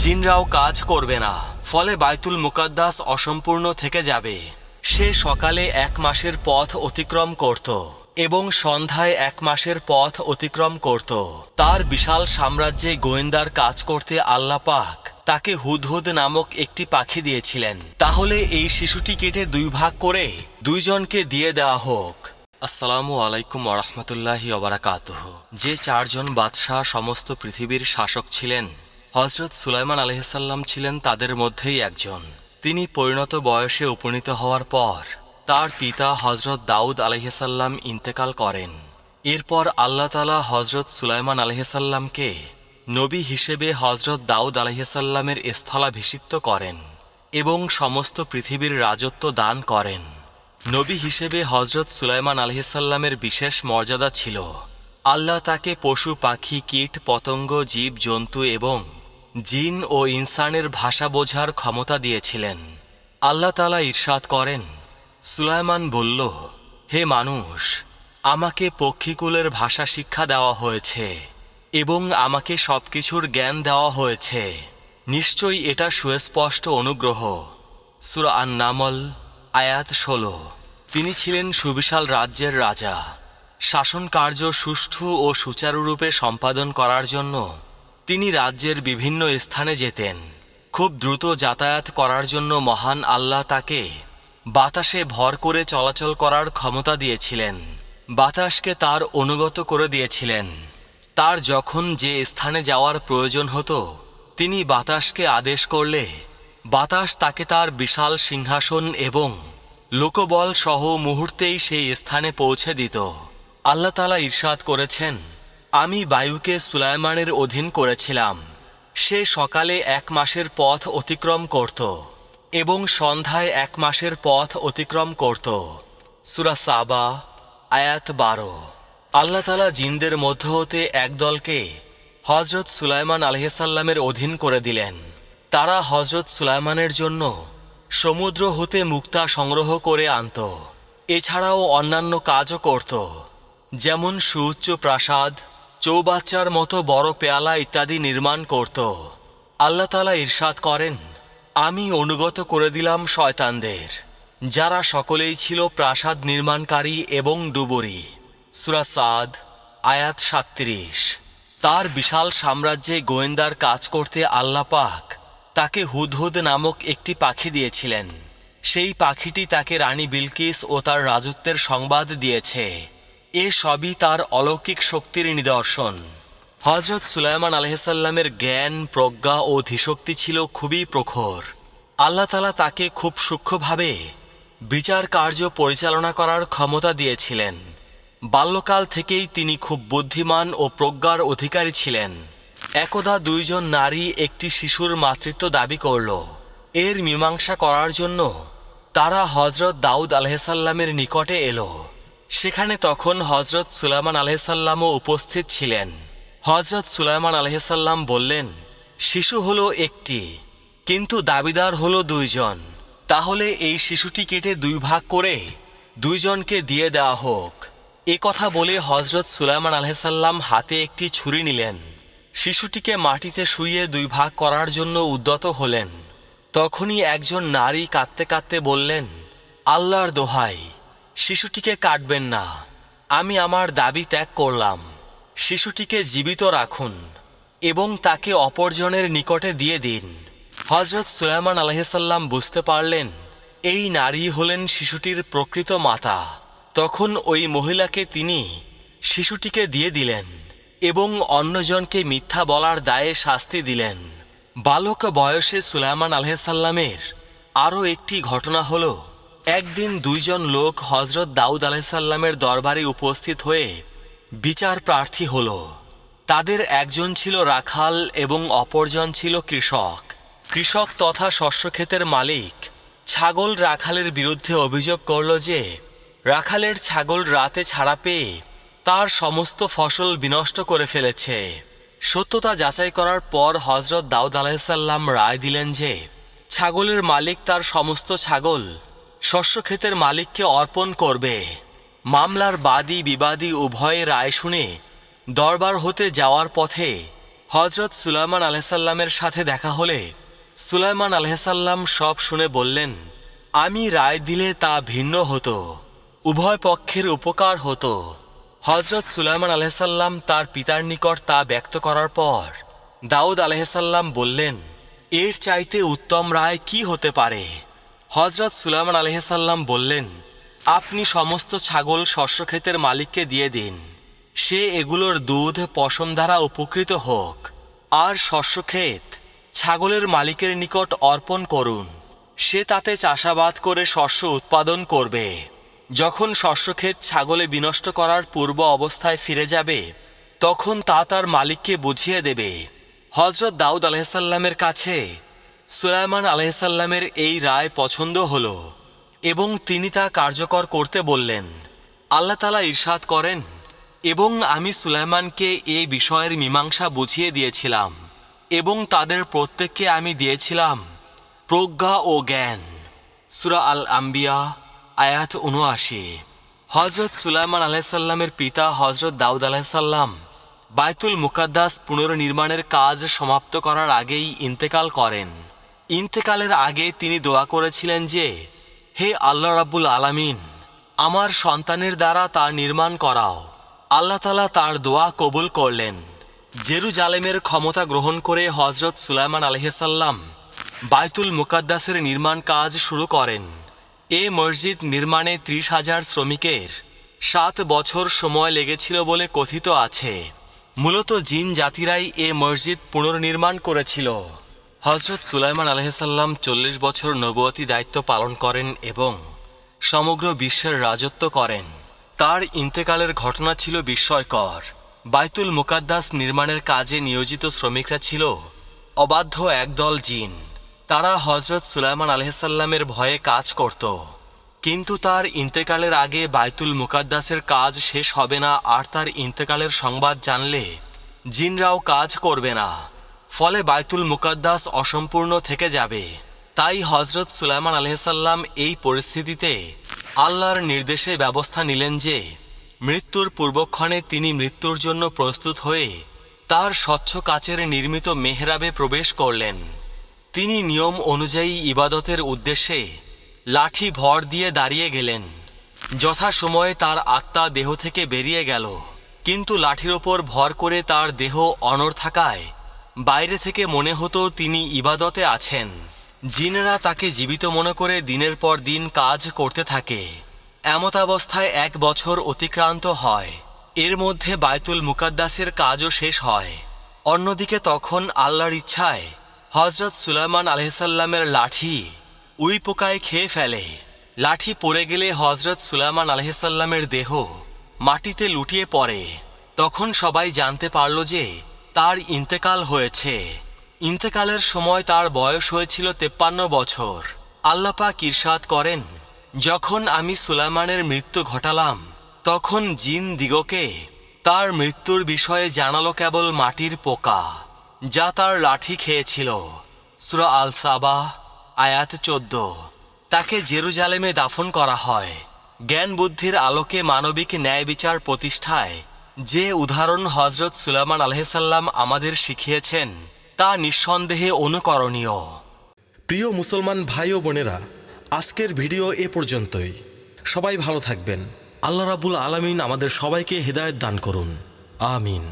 জিনরাও কাজ করবে না। ফলে বাইতুল মুকাদ্দাস অসম্পূর্ণ থেকে যাবে। সে সকালে এক মাসের পথ অতিক্রম করত এবং সন্ধ্যায় এক মাসের পথ অতিক্রম করত। তার বিশাল সাম্রাজ্যে গোয়েন্দার কাজ করতে আল্লাহ পাক তাকে হুদহুদ নামক একটি পাখি দিয়েছিলেন। তাহলে এই শিশুটি কেটে দুই ভাগ করে দুইজনকে দিয়ে দেওয়া হোক। আসসালামু আলাইকুম ওরহমতুল্লাহি অবরাকাতুহ যে চারজন বাদশাহ সমস্ত পৃথিবীর শাসক ছিলেন হজরত সুলাইমান আলহিসাল্লাম ছিলেন তাদের মধ্যেই একজন। তিনি পরিণত বয়সে উপনীত হওয়ার পর তার পিতা হজরত দাউদ আলহিসাল্লাম ইন্তেকাল করেন। এরপর আল্লাহ তালা হজরত সুলাইমান আলহিসাল্লামকে নবী হিসেবে হজরত দাউদ আলহিসাল্লামের স্থলাভিষিক্ত করেন এবং সমস্ত পৃথিবীর রাজত্ব দান করেন। নবী হিসেবে হজরত সুলাইমান আলহিসাল্লামের বিশেষ মর্যাদা ছিল। আল্লাহ তাকে পশু, পাখি, কীট, পতঙ্গ, জীব, জন্তু এবং জিন ও ইনসানের ভাষা বোঝার ক্ষমতা দিয়েছিলেন। আল্লাহ তালা ঈর্ষাদ করেন, সুলাইমান বলল, হে মানুষ, আমাকে পক্ষীকুলের ভাষা শিক্ষা দেওয়া হয়েছে এবং আমাকে সব কিছুর জ্ঞান দেওয়া হয়েছে। নিশ্চয়ই এটা সুস্পষ্ট অনুগ্রহ। সুরা নামল আয়াত ষোলো। তিনি ছিলেন সুবিশাল রাজ্যের রাজা। শাসন কার্য সুষ্ঠু ও সুচারুরূপে সম্পাদন করার জন্য তিনি রাজ্যের বিভিন্ন স্থানে যেতেন। খুব দ্রুত যাতায়াত করার জন্য মহান আল্লাহ তাকে বাতাসে ভর করে চলাচল করার ক্ষমতা দিয়েছিলেন। বাতাসকে তার অনুগত করে দিয়েছিলেন। তার যখন যে স্থানে যাওয়ার প্রয়োজন হতো, তিনি বাতাসকে আদেশ করলে বাতাস তাকে তার বিশাল সিংহাসন এবং লোকবল সহ মুহূর্তেই সেই স্থানে পৌঁছে দিত। আল্লাহ তালা ঈর্ষাদ করেছেন আমি বায়ুকে সুলাইমানের অধীন করেছিলাম। সে সকালে এক মাসের পথ অতিক্রম করত এবং সন্ধ্যায় এক মাসের পথ অতিক্রম করত। সুরা সাবা, আয়াত বারো। আল্লাহ তালা জিনদের মধ্য হতে একদলকে হজরত সুলাইমান আলহিসাল্লামের অধীন করে দিলেন। তারা হজরত সুলাইমানের জন্য সমুদ্র হতে মুক্তা সংগ্রহ করে আনত। এছাড়াও অন্যান্য কাজও করত, যেমন সুউচ্চ প্রাসাদ চৌবাচ্চার মতো বড় পেয়ালা ইত্যাদি নির্মাণ করত। আল্লাহ তালা ঈর্ষাদ করেন, আমি অনুগত করে দিলাম শয়তানদের, যারা সকলেই ছিল প্রাসাদ নির্মাণকারী এবং ডুবুরি। সুরাসাদ আয়াত সাত্রিশ তার বিশাল সাম্রাজ্যে গোয়েন্দার কাজ করতে আল্লাহ পাক তাকে হুদহুদ নামক একটি পাখি দিয়েছিলেন। সেই পাখিটি তাকে রানী বিলকিস ও তার রাজত্বের সংবাদ দিয়েছে। এ সবই তার অলৌকিক শক্তির নিদর্শন। হজরত সুলাইমান আলহিসাল্লামের জ্ঞান, প্রজ্ঞা ও ধীশক্তি ছিল খুবই প্রখর। আল্লাহ তালা তাকে খুব সূক্ষ্মভাবে বিচার কার্য পরিচালনা করার ক্ষমতা দিয়েছিলেন। বাল্যকাল থেকেই তিনি খুব বুদ্ধিমান ও প্রজ্ঞার অধিকারী ছিলেন। একদা দুইজন নারী একটি শিশুর মাতৃত্ব দাবি করল। এর মীমাংসা করার জন্য তারা হজরত দাউদ আলহিসাল্লামের নিকটে এলো। সেখানে তখন হজরত সুলাইমান আলহিসাল্লামও উপস্থিত ছিলেন। হজরত সুলাইমান আলহিসাল্লাম বললেন, শিশু হলো একটি, কিন্তু দাবিদার হলো দুইজন। তাহলে এই শিশুটি কেটে দুই ভাগ করে দুইজনকে দিয়ে দেওয়া হোক। এ কথা বলে হজরত সুলাইমান আলহিসাল্লাম হাতে একটি ছুরি নিলেন। শিশুটিকে মাটিতে শুইয়ে দুই ভাগ করার জন্য উদ্যত হলেন। তখনই একজন নারী কাঁদতে কাঁদতে বললেন, আল্লাহর দোহাই শিশুটিকে কাটবেন না। আমি আমার দাবি ত্যাগ করলাম। শিশুটিকে জীবিত রাখুন এবং তাকে অপরজনের নিকটে দিয়ে দিন। হজরত সুলাইমান আলহিসাল্লাম বুঝতে পারলেন, এই নারী হলেন শিশুটির প্রকৃত মাতা। তখন ওই মহিলাকে তিনি শিশুটিকে দিয়ে দিলেন এবং অন্যজনকে মিথ্যা বলার দায়ে শাস্তি দিলেন। বালক বয়সে সুলাইমান আলহিসাল্লামের আরও একটি ঘটনা হল একদিন দুইজন লোক হজরত দাউদ আলাইসাল্লামের দরবারে উপস্থিত হয়ে বিচার প্রার্থী হল। তাদের একজন ছিল রাখাল এবং অপরজন ছিল কৃষক। কৃষক তথা শস্যক্ষেতের মালিক। ছাগল রাখালের বিরুদ্ধে অভিযোগ করল যে, রাখালের ছাগল রাতে ছাড়া পেয়ে তার সমস্ত ফসল বিনষ্ট করে ফেলেছে। সত্যতা যাচাই করার পর হজরত দাউদ আলাহিসাল্লাম রায় দিলেন যে, ছাগলের মালিক তার সমস্ত ছাগল শস্যক্ষেতের মালিককে অর্পণ করবে। মামলার বাদী বিবাদী উভয়ে রায় শুনে দরবার হতে যাওয়ার পথে হজরত সুলাইমান আলহামের সাথে দেখা হলে সুলাইমান আলহাম সব শুনে বললেন, আমি রায় দিলে তা ভিন্ন হতো, উভয় পক্ষের উপকার হতো। হজরত সুলাইমান আলহাম তার পিতার নিকট তা ব্যক্ত করার পর দাউদ আলহাম বললেন, এর চাইতে উত্তম রায় কি হতে পারে? হজরত সুলাইমান আলহাম বললেন, আপনি সমস্ত ছাগল শস্যক্ষেতের মালিককে দিয়ে দিন। সে এগুলোর দুধ পশম দ্বারা উপকৃত হোক। আর শস্যক্ষেত ছাগলের মালিকের নিকট অর্পণ করুন। সে তাতে চাষাবাদ করে শস্য উৎপাদন করবে। যখন শস্যক্ষেত ছাগলে বিনষ্ট করার পূর্ব অবস্থায় ফিরে যাবে, তখন তা তার মালিককে বুঝিয়ে দেবে। হজরত দাউদ আলহামের কাছে সুলাইমান আলহামের এই রায় পছন্দ হল এবং তিনি তা কার্যকর করতে বললেন। আল্লাহ তালা ইরশাদ করেন, এবং আমি সুলাইমানকে এই বিষয়ের মীমাংসা বুঝিয়ে দিয়েছিলাম এবং তাদের প্রত্যেককে আমি দিয়েছিলাম প্রজ্ঞা ও জ্ঞান। সুরা আল আম্বিয়া আয়াত উনআশি হজরত সুলাইমান আলাইসাল্লামের পিতা হজরত দাউদ আলাইসাল্লাম বাইতুল মুকাদ্দাস পুনর্নির্মাণের কাজ সমাপ্ত করার আগেই ইন্তেকাল করেন। ইন্তেকালের আগে তিনি দোয়া করেছিলেন যে, হে আল্লাহ রাব্বুল আলামিন, আমার সন্তানের দ্বারা তা নির্মাণ করাও। আল্লাহ তালা তার দোয়া কবুল করলেন। জেরুজালেমের ক্ষমতা গ্রহণ করে হজরত সুলাইমান আলহিসাল্লাম বাইতুল মুকাদ্দাসের নির্মাণ কাজ শুরু করেন। এ মসজিদ নির্মাণে ত্রিশ হাজার শ্রমিকের সাত বছর সময় লেগেছিল বলে কথিত আছে। মূলত জিন জাতিরাই এ মসজিদ পুনর্নির্মাণ করেছিল। হজরত সুলাইমান আলহিসাল্লাম চল্লিশ বছর নবতী দায়িত্ব পালন করেন এবং সমগ্র বিশ্বের রাজত্ব করেন। তার ইন্তেকালের ঘটনা ছিল বিস্ময়কর। বাইতুল মুকাদ্দাস নির্মাণের কাজে নিয়োজিত শ্রমিকরা ছিল অবাধ্য একদল জিন। তারা হজরত সুলাইমান আলহিসাল্লামের ভয়ে কাজ করত। কিন্তু তার ইন্তেকালের আগে বাইতুল মুকাদ্দাসের কাজ শেষ হবে না, আর তার ইন্তেকালের সংবাদ জানলে জিনরাও কাজ করবে না। ফলে বাইতুল মুকাদ্দাস অসম্পূর্ণ থেকে যাবে। তাই হজরত সুলাইমান আলহিসাল্লাম এই পরিস্থিতিতে আল্লাহর নির্দেশে ব্যবস্থা নিলেন যে, মৃত্যুর পূর্বক্ষণে তিনি মৃত্যুর জন্য প্রস্তুত হয়ে তার স্বচ্ছ কাচের নির্মিত মেহরাবে প্রবেশ করলেন। তিনি নিয়ম অনুযায়ী ইবাদতের উদ্দেশ্যে লাঠি ভর দিয়ে দাঁড়িয়ে গেলেন। যথাসময়ে তার আত্মা দেহ থেকে বেরিয়ে গেল, কিন্তু লাঠির ওপর ভর করে তার দেহ অনড় থাকায় বাইরে থেকে মনে হতো তিনি ইবাদতে আছেন। জিনেরা তাকে জীবিত মনে করে দিনের পর দিন কাজ করতে থাকে। এমতাবস্থায় এক বছর অতিক্রান্ত হয়। এর মধ্যে বায়তুল মুকাদ্দাসের কাজও শেষ হয়। অন্যদিকে তখন আল্লাহর ইচ্ছায় হজরত সুলাইমান আলহিসাল্লামের লাঠি উই পোকায় খেয়ে ফেলে। লাঠি পড়ে গেলে হজরত সুলাইমান আলহিসাল্লামের দেহ মাটিতে লুটিয়ে পড়ে। তখন সবাই জানতে পারল যে তার ইন্তেকাল হয়েছে। ইন্তেকালের সময় তার বয়স হয়েছিল তেপ্পান্ন বছর। আল্লাপাক ইরশাদ করেন, যখন আমি সুলাইমানের মৃত্যু ঘটালাম, তখন জিন দিগকে তার মৃত্যুর বিষয়ে জানালো কেবল মাটির পোকা, যা তার লাঠি খেয়েছিল। সুরা আল সাবা আয়াত চোদ্দ। তাকে জেরুজালেমে দাফন করা হয়। জ্ঞান বুদ্ধির আলোকে মানবিক ন্যায় বিচার প্রতিষ্ঠায় যে উদাহরণ হজরত সুলামান আলহেসাল্লাম আমাদের শিখিয়েছেন, তা নিঃসন্দেহে অনুকরণীয়। প্রিয় মুসলমান ভাই ও বোনেরা, আজকের ভিডিও এ পর্যন্তই। সবাই ভালো থাকবেন। আল্লাহ রাবুল আলমিন আমাদের সবাইকে হৃদায়ত দান করুন। আমিন।